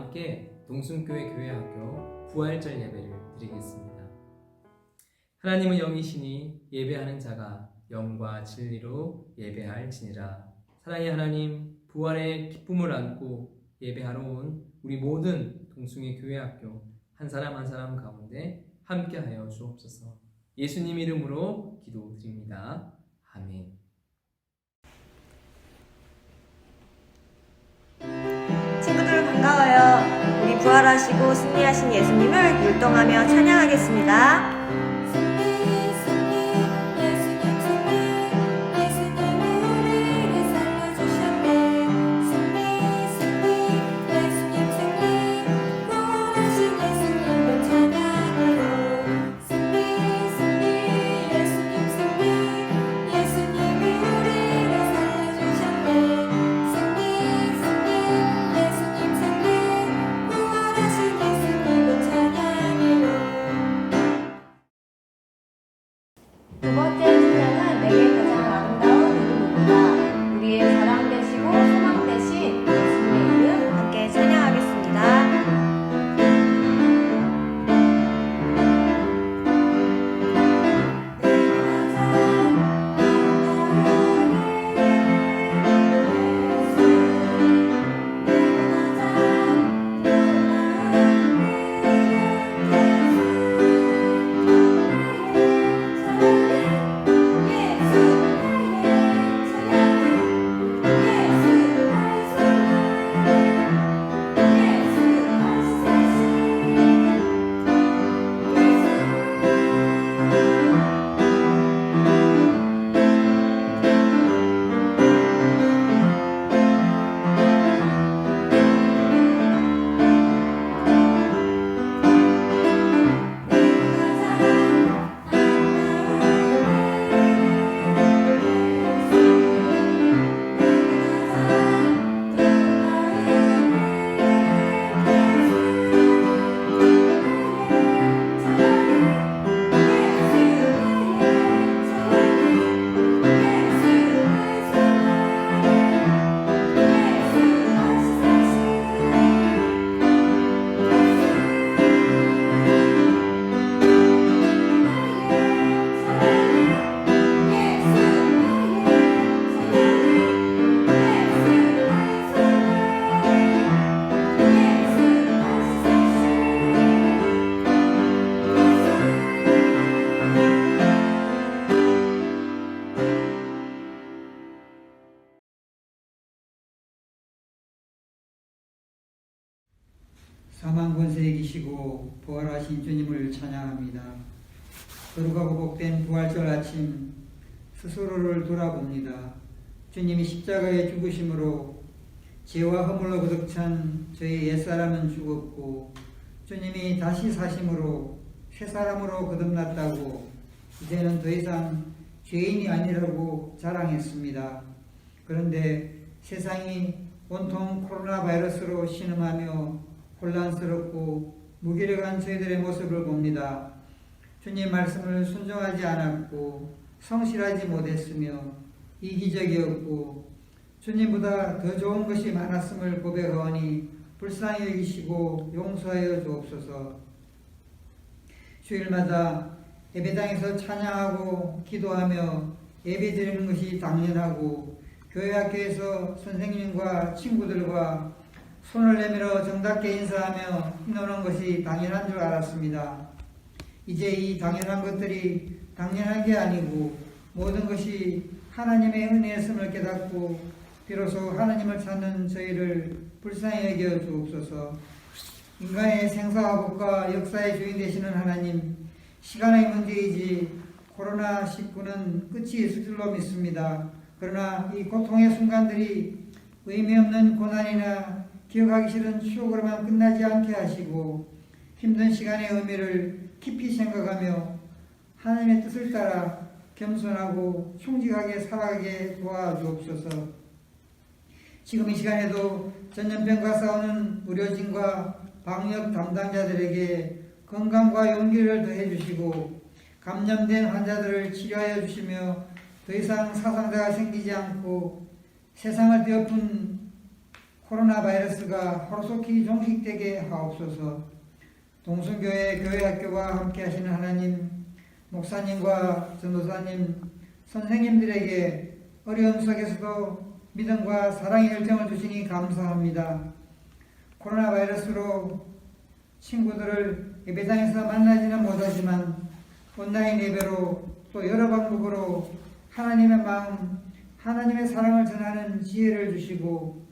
함께 동순교회 교회학교 부활절 예배를 드리겠습니다. 하나님은 영이시니 예배하는 자가 영과 진리로 예배할지니라. 사랑의 하나님, 부활의 기쁨을 안고 예배하러 온 우리 모든 동숭의 교회학교 한 사람 한 사람 가운데 함께하여 주옵소서. 예수님 이름으로 기도드립니다. 아멘. 부활하시고 승리하신 예수님을 율동하며 찬양하겠습니다. 계시고 부활하신 주님을 찬양합니다. 거룩하고 복된 부활절 아침 스스로를 돌아봅니다. 주님이 십자가에 죽으심으로 죄와 허물로 거득 찬 저희 옛사람은 죽었고 주님이 다시 사심으로 새 사람으로 거듭났다고 이제는 더 이상 죄인이 아니라고 자랑했습니다. 그런데 세상이 온통 코로나 바이러스로 신음하며 혼란스럽고 무기력한 저희들의 모습을 봅니다. 주님 말씀을 순종하지 않았고 성실하지 못했으며 이기적이었고 주님보다 더 좋은 것이 많았음을 고백하오니 불쌍히 여기시고 용서하여 주옵소서. 주일마다 예배당에서 찬양하고 기도하며 예배 드리는 것이 당연하고 교회 학교에서 선생님과 친구들과 손을 내밀어 정답게 인사하며 노는 것이 당연한 줄 알았습니다. 이제 이 당연한 것들이 당연한 게 아니고 모든 것이 하나님의 은혜였음을 깨닫고 비로소 하나님을 찾는 저희를 불쌍히 여겨 주옵소서. 인간의 생사와 복과 역사의 주인 되시는 하나님, 시간의 문제이지 코로나19는 끝이 있을 줄로 믿습니다. 그러나 이 고통의 순간들이 의미 없는 고난이나 기억하기 싫은 추억으로만 끝나지 않게 하시고 힘든 시간의 의미를 깊이 생각하며 하나님의 뜻을 따라 겸손하고 충직하게 살아가게 도와주옵소서. 지금 이 시간에도 전염병과 싸우는 의료진과 방역 담당자들에게 건강과 용기를 더해 주시고 감염된 환자들을 치료하여 주시며 더 이상 사상자가 생기지 않고 세상을 뒤엎은 코로나 바이러스가 하루속히 종식되게 하옵소서. 동순교회 교회 학교와 함께 하시는 하나님, 목사님과 전도사님, 선생님들에게 어려움 속에서도 믿음과 사랑의 열정을 주시니 감사합니다. 코로나 바이러스로 친구들을 예배당에서 만나지는 못하지만 온라인 예배로 또 여러 방법으로 하나님의 마음, 하나님의 사랑을 전하는 지혜를 주시고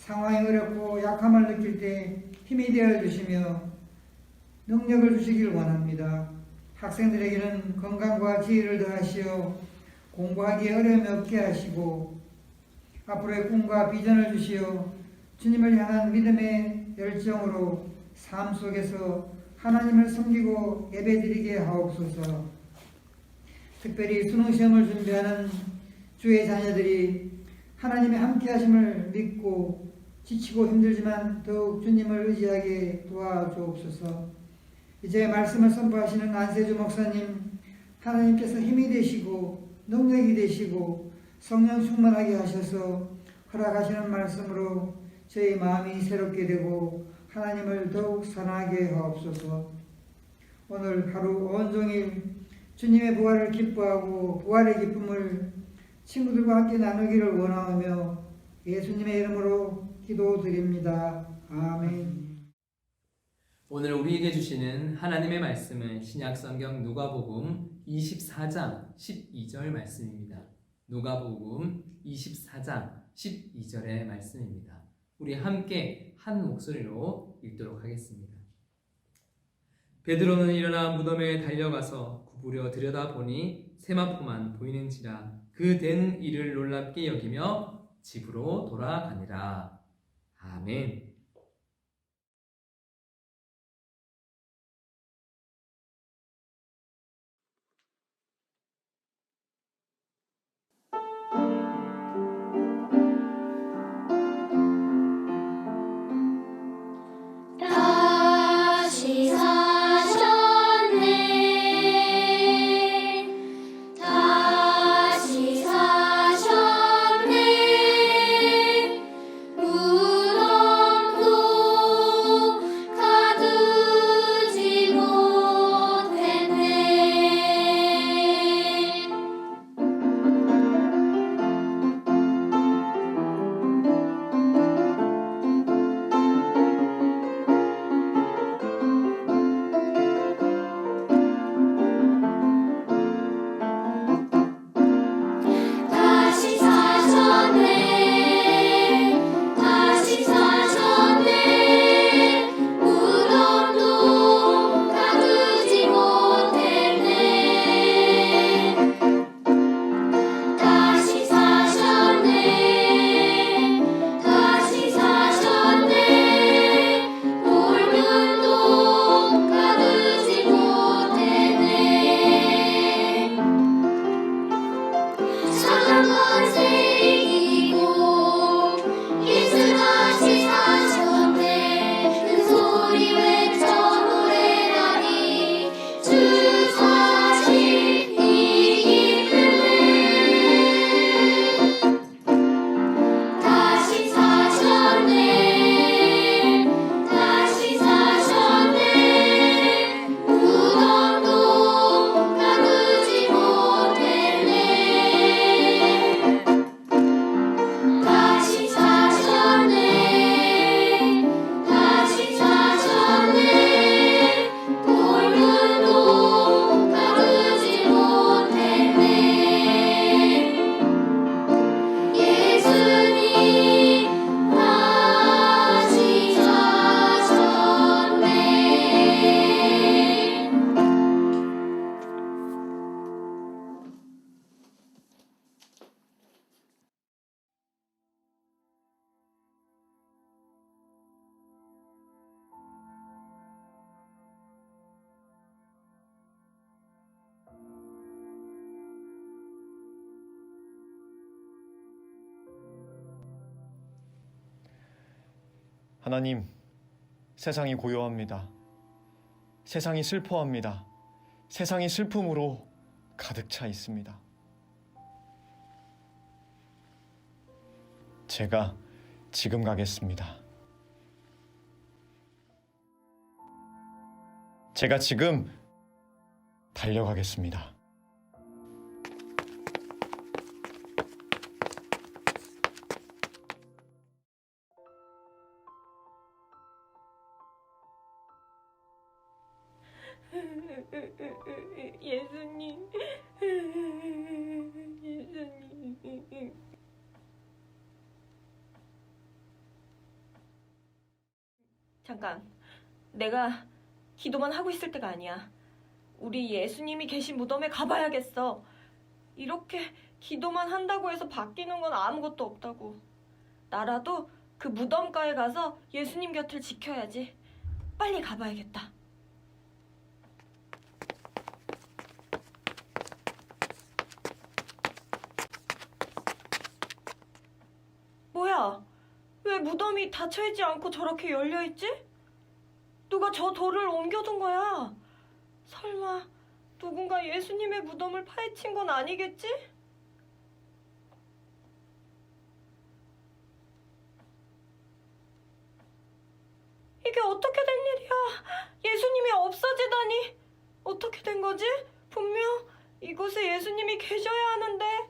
상황이 어렵고 약함을 느낄 때 힘이 되어 주시며 능력을 주시길 원합니다. 학생들에게는 건강과 지혜를 더하시어 공부하기에 어려움이 없게 하시고 앞으로의 꿈과 비전을 주시어 주님을 향한 믿음의 열정으로 삶 속에서 하나님을 섬기고 예배드리게 하옵소서. 특별히 수능 시험을 준비하는 주의 자녀들이 하나님의 함께 하심을 믿고 지치고 힘들지만 더욱 주님을 의지하게 도와주옵소서. 이제 말씀을 선포하시는 안세주 목사님 하나님께서 힘이 되시고 능력이 되시고 성령 충만하게 하셔서 허락하시는 말씀으로 저희 마음이 새롭게 되고 하나님을 더욱 사랑하게 하옵소서. 오늘 하루 온종일 주님의 부활을 기뻐하고 부활의 기쁨을 친구들과 함께 나누기를 원하며 예수님의 이름으로 기도드립니다. 아멘. 오늘 우리에게 주시는 하나님의 말씀은 신약 성경 누가복음 24장 12절 말씀입니다. 누가복음 24장 12절의 말씀입니다. 우리 함께 한 목소리로 읽도록 하겠습니다. 베드로는 일어나 무덤에 달려가서 구부려 들여다보니 세마포만 보이는지라 그 된 일을 놀랍게 여기며 집으로 돌아가니라. 아멘. 하나님, 세상이 고요합니다. 세상이 슬퍼합니다. 세상이 슬픔으로 가득 차 있습니다. 제가 지금 가겠습니다. 제가 지금 달려가겠습니다. 예수님, 예수님. 잠깐, 내가 기도만 하고 있을 때가 아니야. 우리 예수님이 계신 무덤에 가봐야겠어. 이렇게 기도만 한다고 해서 바뀌는 건 아무것도 없다고. 나라도 그 무덤가에 가서 예수님 곁을 지켜야지. 빨리 가봐야겠다. 뭐야? 왜 무덤이 닫혀있지 않고 저렇게 열려있지? 누가 저 돌을 옮겨둔 거야? 설마 누군가 예수님의 무덤을 파헤친 건 아니겠지? 이게 어떻게 된 일이야? 예수님이 없어지다니? 어떻게 된 거지? 분명 이곳에 예수님이 계셔야 하는데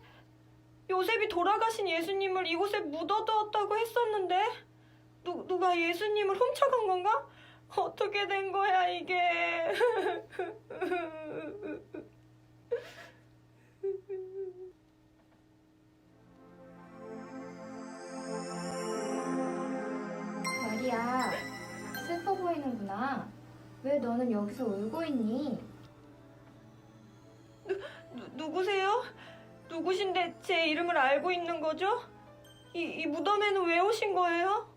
요셉이 돌아가신 예수님을 이곳에 묻어두었다고 했었는데 누, 누가 예수님을 훔쳐간 건가? 어떻게 된 거야 이게? 마리아, 슬퍼 보이는구나. 왜 너는 여기서 울고 있니? 누, 누구세요? 누구신데 제 이름을 알고 있는 거죠? 이, 이 무덤에는 왜 오신 거예요?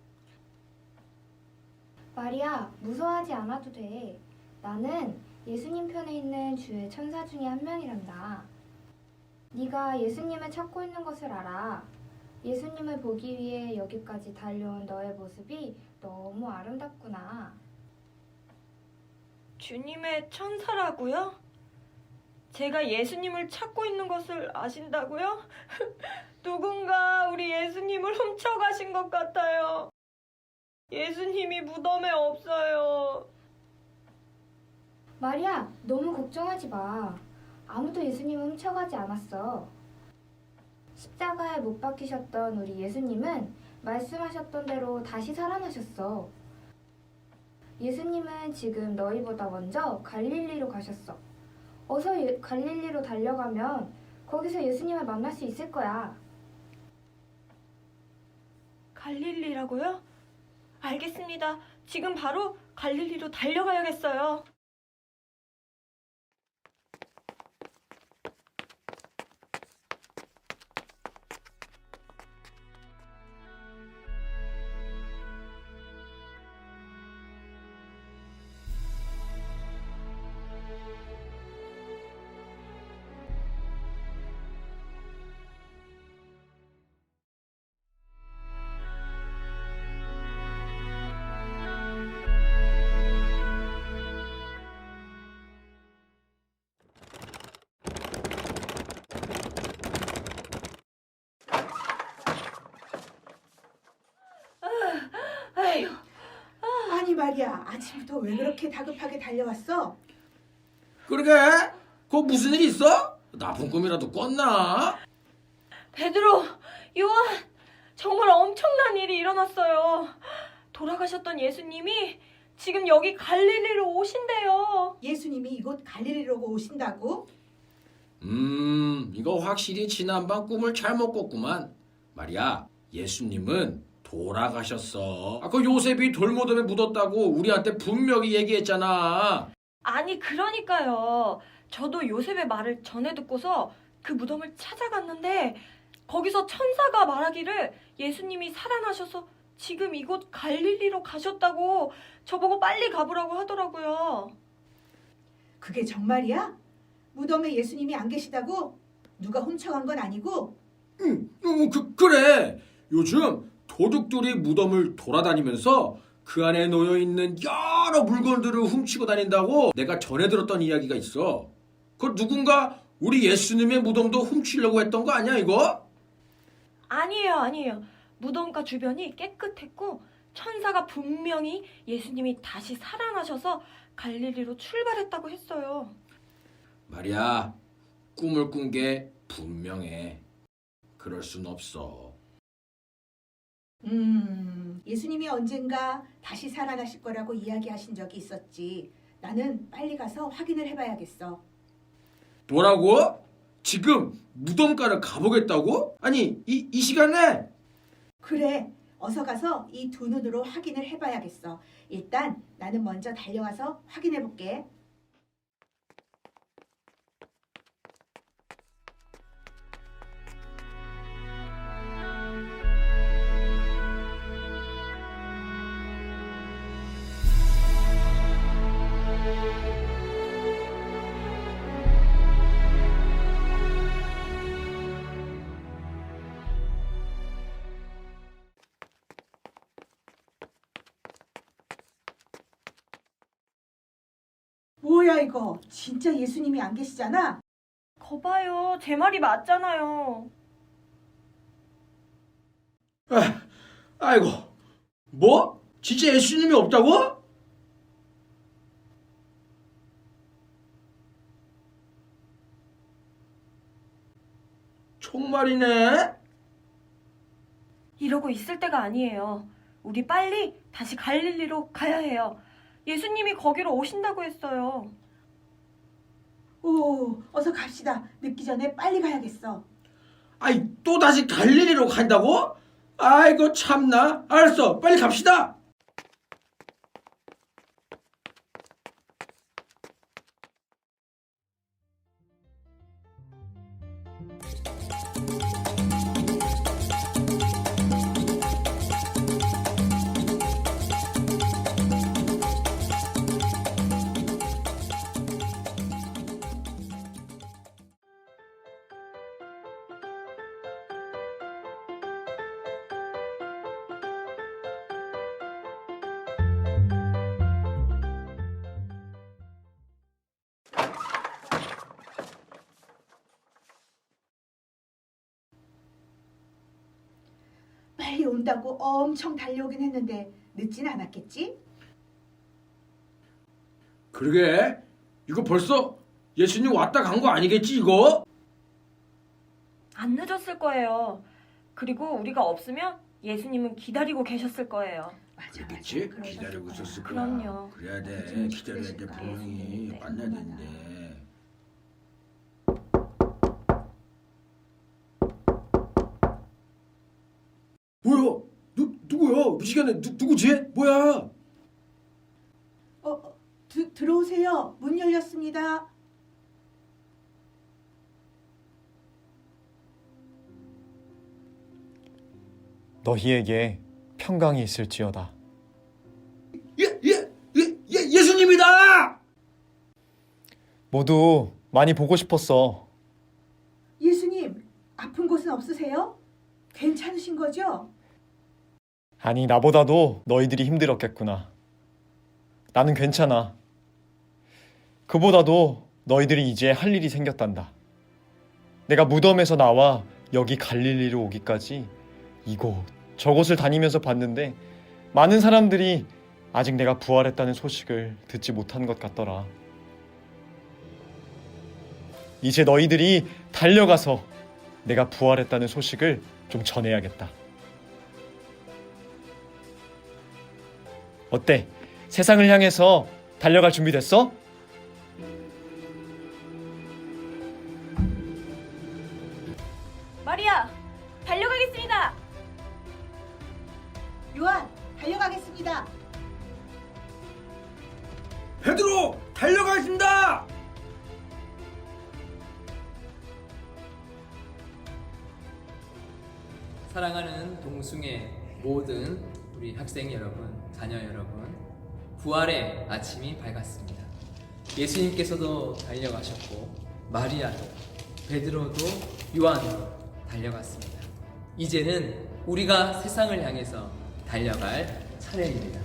마리아, 무서워하지 않아도 돼. 나는 예수님 편에 있는 주의 천사 중에 한 명이란다. 네가 예수님을 찾고 있는 것을 알아. 예수님을 보기 위해 여기까지 달려온 너의 모습이 너무 아름답구나. 주님의 천사라고요? 제가 예수님을 찾고 있는 것을 아신다고요? 누군가 우리 예수님을 훔쳐가신 것 같아요. 예수님이 무덤에 없어요. 마리아, 너무 걱정하지 마. 아무도 예수님을 훔쳐가지 않았어. 십자가에 못 박히셨던 우리 예수님은 말씀하셨던 대로 다시 살아나셨어. 예수님은 지금 너희보다 먼저 갈릴리로 가셨어. 어서 예- 갈릴리로 달려가면 거기서 예수님을 만날 수 있을 거야. 갈릴리라고요? 알겠습니다. 지금 바로 갈릴리로 달려가야겠어요. 아침부터 왜 그렇게 다급하게 달려왔어? 그러게? 그 무슨 일 있어? 나쁜 꿈이라도 꿨나? 베드로, 요한, 정말 엄청난 일이 일어났어요. 돌아가셨던 예수님이 지금 여기 갈릴리로 오신대요. 예수님이 이곳 갈릴리로 오신다고? 음, 이거 확실히 지난밤 꿈을 잘못 꿨구만. 말이야, 예수님은 돌아가셨어. 아까 요셉이 돌무덤에 묻었다고 우리한테 분명히 얘기했잖아. 아니, 그러니까요. 저도 요셉의 말을 전해 듣고서 그 무덤을 찾아갔는데 거기서 천사가 말하기를 예수님이 살아나셔서 지금 이곳 갈릴리로 가셨다고 저보고 빨리 가보라고 하더라고요. 그게 정말이야? 무덤에 예수님이 안 계시다고? 누가 훔쳐간 건 아니고? 응, 어, 그, 그래. 요즘 도둑들이 무덤을 돌아다니면서 그 안에 놓여 있는 여러 물건들을 훔치고 다닌다고 내가 전해 들었던 이야기가 있어. 그 누군가 우리 예수님의 무덤도 훔치려고 했던 거 아니야, 이거? 아니에요, 아니에요. 무덤가 주변이 깨끗했고 천사가 분명히 예수님이 다시 살아나셔서 갈릴리로 출발했다고 했어요. 말이야, 꿈을 꾼 게 분명해. 그럴 순 없어. 음, 예수님이 언젠가 다시 살아나실 거라고 이야기하신 적이 있었지. 나는 빨리 가서 확인을 해봐야겠어. 뭐라고? 지금 무덤가를 가보겠다고? 아니, 이, 이 시간에? 그래, 어서 가서 이 두 눈으로 확인을 해봐야겠어. 일단 나는 먼저 달려와서 확인해볼게. 뭐야 이거? 진짜 예수님이 안 계시잖아? 거봐요. 제 말이 맞잖아요. 아이고, 뭐? 진짜 예수님이 없다고? 정말이네? 이러고 있을 때가 아니에요. 우리 빨리 다시 갈릴리로 가야 해요. 예수님이 거기로 오신다고 했어요. 오, 어서 갑시다. 늦기 전에 빨리 가야겠어. 아이, 또 다시 갈릴리로 간다고? 아이고, 참나. 알았어, 빨리 갑시다. 빨리 온다고 엄청 달려오긴 했는데 늦진 않았겠지? 그러게, 이거 벌써 예수님 왔다 간 거 아니겠지, 이거? 안 늦었을 거예요. 그리고 우리가 없으면 예수님은 기다리고 계셨을 거예요. 맞아, 그렇겠지? 맞아. 기다리고 그러셨을 있었을 거야. 그럼요. 그래야 돼. 기다려야 돼. 네, 만나야. 되는데. 뭐야? 누 누구야? 이 시간에 누 누구지? 뭐야? 어, 어, 드, 들어오세요. 문 열렸습니다. 너희에게 평강이 있을지어다. 예, 예, 예, 예 예수님이다! 모두 많이 보고 싶었어. 예수님, 아픈 곳은 없으세요? 괜찮으신 거죠? 아니, 나보다도 너희들이 힘들었겠구나. 나는 괜찮아. 그보다도 너희들이 이제 할 일이 생겼단다. 내가 무덤에서 나와 여기 갈릴리로 오기까지 이곳, 저곳을 다니면서 봤는데 많은 사람들이 아직 내가 부활했다는 소식을 듣지 못한 것 같더라. 이제 너희들이 달려가서 내가 부활했다는 소식을 좀 전해야겠다. 어때? 세상을 향해서 달려갈 준비 됐어? 마리아, 달려가겠습니다. 요한, 달려가겠습니다. 베드로 달려가겠습니다. 사랑하는 동숭의 모든 우리 학생 여러분, 자녀 여러분, 부활의 아침이 밝았습니다. 예수님께서도 달려가셨고 마리아도 베드로도 요한도 달려갔습니다. 이제는 우리가 세상을 향해서 달려갈 차례입니다.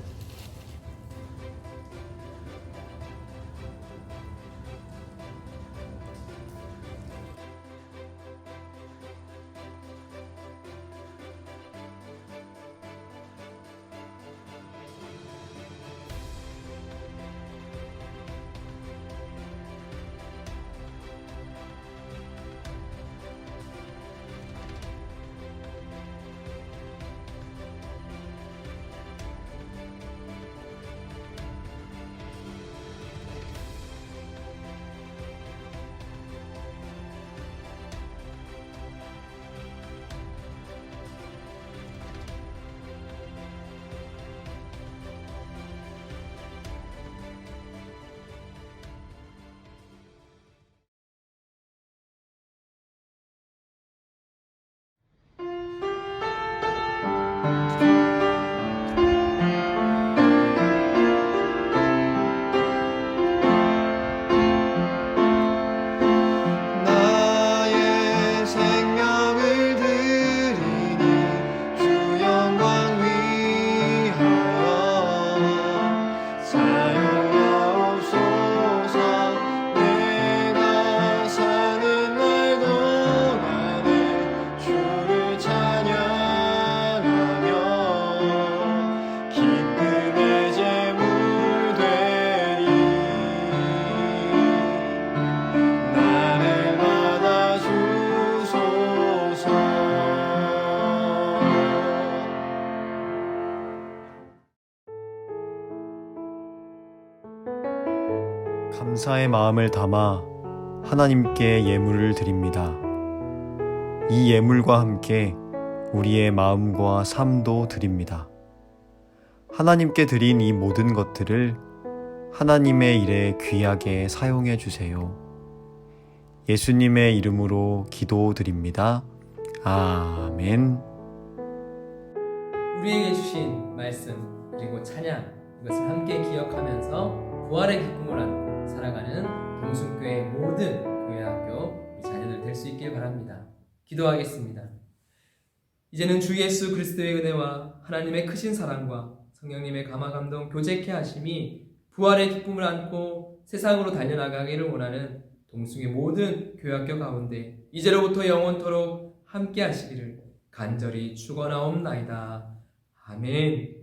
감사의 마음을 담아 하나님께 예물을 드립니다. 이 예물과 함께 우리의 마음과 삶도 드립니다. 하나님께 드린 이 모든 것들을 하나님의 일에 귀하게 사용해 주세요. 예수님의 이름으로 기도드립니다. 아멘. 우리에게 주신 말씀 그리고 찬양 이것을 함께 기억하면서 부활의 기쁨을 안고 살아가는 동순교회 모든 교회 학교 우리 자녀들 될 수 있길 바랍니다. 기도하겠습니다. 이제는 주 예수 그리스도의 은혜와 하나님의 크신 사랑과 성령님의 감화 감동 교제케 하심이 부활의 기쁨을 안고 세상으로 달려나가기를 원하는 동숭의 모든 교회학교 가운데 이제로부터 영원토록 함께 하시기를 간절히 축원하옵나이다. 아멘.